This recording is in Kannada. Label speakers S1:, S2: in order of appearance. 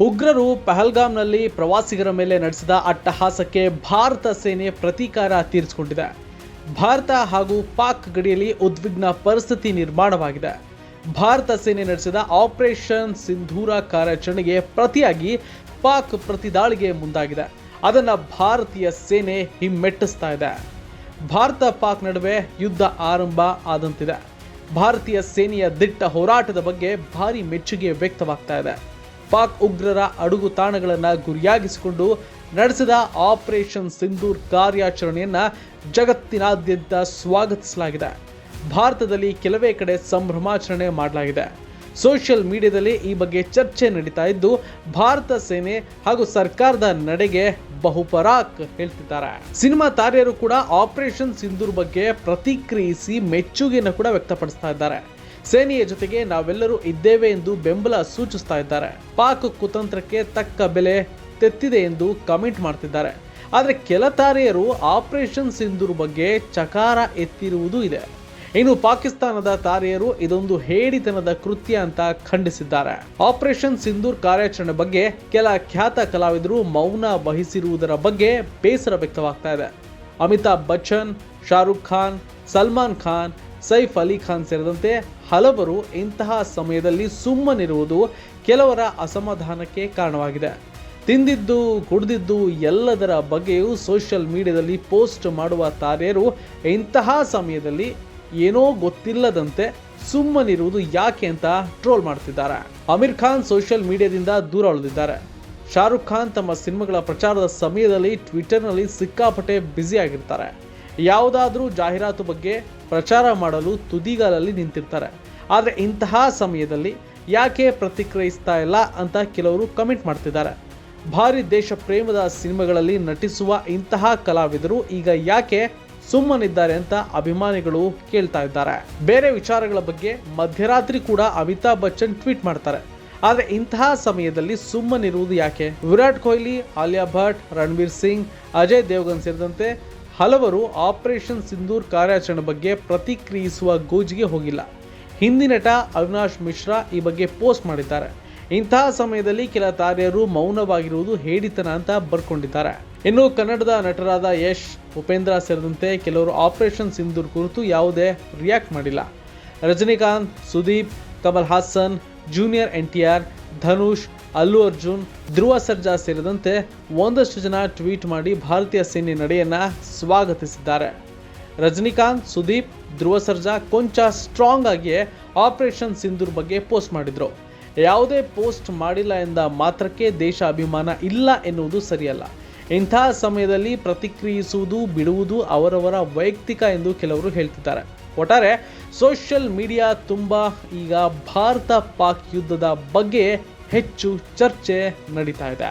S1: ಉಗ್ರರು ಪಹಲ್ಗಾಮ್ನಲ್ಲಿ ಪ್ರವಾಸಿಗರ ಮೇಲೆ ನಡೆಸಿದ ಅಟ್ಟಹಾಸಕ್ಕೆ ಭಾರತ ಸೇನೆ ಪ್ರತೀಕಾರ ತೀರಿಸಿಕೊಂಡಿದೆ. ಭಾರತ ಹಾಗೂ ಪಾಕ್ ಗಡಿಯಲ್ಲಿ ಉದ್ವಿಗ್ನ ಪರಿಸ್ಥಿತಿ ನಿರ್ಮಾಣವಾಗಿದೆ. ಭಾರತ ಸೇನೆ ನಡೆಸಿದ ಆಪರೇಷನ್ ಸಿಂಧೂರ ಕಾರ್ಯಾಚರಣೆಗೆ ಪ್ರತಿಯಾಗಿ ಪಾಕ್ ಪ್ರತಿದಾಳಿಗೆ ಮುಂದಾಗಿದೆ. ಅದನ್ನು ಭಾರತೀಯ ಸೇನೆ ಹಿಮ್ಮೆಟ್ಟಿಸ್ತಾ ಇದೆ. ಭಾರತ ಪಾಕ್ ನಡುವೆ ಯುದ್ಧ ಆರಂಭ ಆದಂತಿದೆ. ಭಾರತೀಯ ಸೇನೆಯ ದಿಟ್ಟ ಹೋರಾಟದ ಬಗ್ಗೆ ಭಾರಿ ಮೆಚ್ಚುಗೆ ವ್ಯಕ್ತವಾಗ್ತಾ ಇದೆ. ಪಾಕ್ ಉಗ್ರರ ಅಡುಗು ತಾಣಗಳನ್ನು ಗುರಿಯಾಗಿಸಿಕೊಂಡು ನಡೆಸಿದ ಆಪರೇಷನ್ ಸಿಂಧೂರ್ ಕಾರ್ಯಾಚರಣೆಯನ್ನು ಜಗತ್ತಿನಾದ್ಯಂತ ಸ್ವಾಗತಿಸಲಾಗಿದೆ. ಭಾರತದಲ್ಲಿ ಕೆಲವೇ ಕಡೆ ಸಂಭ್ರಮಾಚರಣೆ ಮಾಡಲಾಗಿದೆ. ಸೋಷಿಯಲ್ ಮೀಡಿಯಾದಲ್ಲಿ ಈ ಬಗ್ಗೆ ಚರ್ಚೆ ನಡೀತಾ ಇದ್ದು, ಭಾರತ ಸೇನೆ ಹಾಗೂ ಸರ್ಕಾರದ ನಡೆಗೆ ಬಹುಪರಾಕ್ ಹೇಳ್ತಿದ್ದಾರೆ. ಸಿನಿಮಾ ತಾರೆಯರು ಕೂಡ ಆಪರೇಷನ್ ಸಿಂಧೂರ್ ಬಗ್ಗೆ ಪ್ರತಿಕ್ರಿಯಿಸಿ ಮೆಚ್ಚುಗೆಯನ್ನು ಕೂಡ ವ್ಯಕ್ತಪಡಿಸ್ತಾ ಇದ್ದಾರೆ. ಸೇನೆಯ ಜೊತೆಗೆ ನಾವೆಲ್ಲರೂ ಇದ್ದೇವೆ ಎಂದು ಬೆಂಬಲ ಸೂಚಿಸ್ತಾ ಇದ್ದಾರೆ. ಪಾಕ್ ಕುತಂತ್ರಕ್ಕೆ ತಕ್ಕ ಬೆಲೆ ತೆತ್ತಿದೆ ಎಂದು ಕಮೆಂಟ್ ಮಾಡ್ತಿದ್ದಾರೆ. ಆದರೆ ಕೆಲ ತಾರೆಯರು ಆಪರೇಷನ್ ಸಿಂಧೂರ್ ಬಗ್ಗೆ ಚಕಾರ ಎತ್ತಿರುವುದು ಇದೆ. ಇನ್ನು ಪಾಕಿಸ್ತಾನದ ತಾರೆಯರು ಇದೊಂದು ಹೇಡಿತನದ ಕೃತ್ಯ ಅಂತ ಖಂಡಿಸಿದ್ದಾರೆ. ಆಪರೇಷನ್ ಸಿಂಧೂರ್ ಕಾರ್ಯಾಚರಣೆ ಬಗ್ಗೆ ಕೆಲ ಖ್ಯಾತ ಕಲಾವಿದರು ಮೌನ ವಹಿಸಿರುವುದರ ಬಗ್ಗೆ ಬೇಸರ ವ್ಯಕ್ತವಾಗ್ತಾ ಇದೆ. ಅಮಿತಾಬ್ ಬಚ್ಚನ್, ಶಾರುಖ್ ಖಾನ್, ಸಲ್ಮಾನ್ ಖಾನ್, ಸೈಫ್ ಅಲಿ ಖಾನ್ ಸೇರಿದಂತೆ ಹಲವರು ಇಂತಹ ಸಮಯದಲ್ಲಿ ಸುಮ್ಮನಿರುವುದು ಕೆಲವರ ಅಸಮಾಧಾನಕ್ಕೆ ಕಾರಣವಾಗಿದೆ. ತಿಂದಿದ್ದು, ಕುಡಿದಿದ್ದು ಎಲ್ಲದರ ಬಗ್ಗೆಯೂ ಸೋಷಿಯಲ್ ಮೀಡಿಯಾದಲ್ಲಿ ಪೋಸ್ಟ್ ಮಾಡುವ ತಾರೆಯರು ಇಂತಹ ಸಮಯದಲ್ಲಿ ಏನೋ ಗೊತ್ತಿಲ್ಲದಂತೆ ಸುಮ್ಮನಿರುವುದು ಯಾಕೆ ಅಂತ ಟ್ರೋಲ್ ಮಾಡ್ತಿದ್ದಾರೆ. ಅಮೀರ್ ಖಾನ್ ಸೋಷಿಯಲ್ ಮೀಡಿಯಾದಿಂದ ದೂರ ಉಳಿದಿದ್ದಾರೆ. ಶಾರುಖ್ ಖಾನ್ ತಮ್ಮ ಸಿನಿಮಾಗಳ ಪ್ರಚಾರದ ಸಮಯದಲ್ಲಿ ಟ್ವಿಟರ್ನಲ್ಲಿ ಸಿಕ್ಕಾಪಟ್ಟೆ ಬ್ಯುಸಿ ಆಗಿರ್ತಾರೆ. ಯಾವುದಾದ್ರೂ ಜಾಹೀರಾತು ಬಗ್ಗೆ ಪ್ರಚಾರ ಮಾಡಲು ತುದಿಗಾಲಲ್ಲಿ ನಿಂತಿರ್ತಾರೆ. ಆದರೆ ಇಂತಹ ಸಮಯದಲ್ಲಿ ಯಾಕೆ ಪ್ರತಿಕ್ರಿಯಿಸ್ತಾ ಇಲ್ಲ ಅಂತ ಕೆಲವರು ಕಮೆಂಟ್ ಮಾಡ್ತಿದ್ದಾರೆ. ಭಾರಿ ದೇಶ ಪ್ರೇಮದ ಸಿನಿಮಾಗಳಲ್ಲಿ ನಟಿಸುವ ಇಂತಹ ಕಲಾವಿದರು ಈಗ ಯಾಕೆ ಸುಮ್ಮನಿದ್ದಾರೆ ಅಂತ ಅಭಿಮಾನಿಗಳು ಕೇಳ್ತಾ ಇದ್ದಾರೆ. ಬೇರೆ ವಿಚಾರಗಳ ಬಗ್ಗೆ ಮಧ್ಯರಾತ್ರಿ ಕೂಡ ಅಮಿತಾಬ್ ಬಚ್ಚನ್ ಟ್ವೀಟ್ ಮಾಡ್ತಾರೆ. ಆದರೆ ಇಂತಹ ಸಮಯದಲ್ಲಿ ಸುಮ್ಮನಿರುವುದು ಯಾಕೆ? ವಿರಾಟ್ ಕೊಹ್ಲಿ, ಆಲಿಯಾ ಭಟ್, ರಣವೀರ್ ಸಿಂಗ್, ಅಜಯ್ ದೇವಗನ್ ಸೇರಿದಂತೆ ಹಲವರು ಆಪರೇಷನ್ ಸಿಂಧೂರ್ ಕಾರ್ಯಾಚರಣೆ ಬಗ್ಗೆ ಪ್ರತಿಕ್ರಿಯಿಸುವ ಗೋಜಿಗೆ ಹೋಗಿಲ್ಲ. ಹಿಂದಿ ನಟ ಅವಿನಾಶ್ ಮಿಶ್ರಾ ಈ ಬಗ್ಗೆ ಪೋಸ್ಟ್ ಮಾಡಿದ್ದಾರೆ. ಇಂತಹ ಸಮಯದಲ್ಲಿ ಕೆಲ ತಾರೆಯರು ಮೌನವಾಗಿರುವುದು ಹೇಡಿತನ ಅಂತ ಬರ್ಕೊಂಡಿದ್ದಾರೆ. ಇನ್ನು ಕನ್ನಡದ ನಟರಾದ ಯಶ್, ಉಪೇಂದ್ರ ಸೇರಿದಂತೆ ಕೆಲವರು ಆಪರೇಷನ್ ಸಿಂಧೂರ್ ಕುರಿತು ಯಾವುದೇ ರಿಯಾಕ್ಟ್ ಮಾಡಿಲ್ಲ. Rajinikanth, Sudeep, Kamal Haasan, junior N T R, Dhanush Allu Arjun, Dhruva Sarja ಸೇರಿದಂತೆ ಒಂದಷ್ಟು ಜನ ಟ್ವೀಟ್ ಮಾಡಿ ಭಾರತೀಯ ಸೇನೆ ನಡೆಯನ್ನ ಸ್ವಾಗತಿಸಿದ್ದಾರೆ. ರಜನಿಕಾಂತ್, ಸುದೀಪ್, ಧ್ರುವ ಸರ್ಜಾ ಕೊಂಚ ಸ್ಟ್ರಾಂಗ್ ಆಗಿಯೇ ಆಪರೇಷನ್ ಸಿಂಧೂರ್ ಬಗ್ಗೆ ಪೋಸ್ಟ್ ಮಾಡಿದ್ರು. ಯಾವುದೇ ಪೋಸ್ಟ್ ಮಾಡಿಲ್ಲ ಎಂದ ಮಾತ್ರಕ್ಕೆ ದೇಶ ಅಭಿಮಾನ ಇಲ್ಲ ಎನ್ನುವುದು ಸರಿಯಲ್ಲ. ಇಂತಹ ಸಮಯದಲ್ಲಿ ಪ್ರತಿಕ್ರಿಯಿಸುವುದು, ಬಿಡುವುದು ಅವರವರ ವೈಯಕ್ತಿಕ ಎಂದು ಕೆಲವರು ಹೇಳ್ತಿದ್ದಾರೆ. ಒಟ್ಟಾರೆ ಸೋಷಿಯಲ್ ಮೀಡಿಯಾ ತುಂಬ ಈಗ ಭಾರತ ಪಾಕ್ ಯುದ್ಧದ ಬಗ್ಗೆ ಹೆಚ್ಚು ಚರ್ಚೆ ನಡೀತಾ ಇದೆ.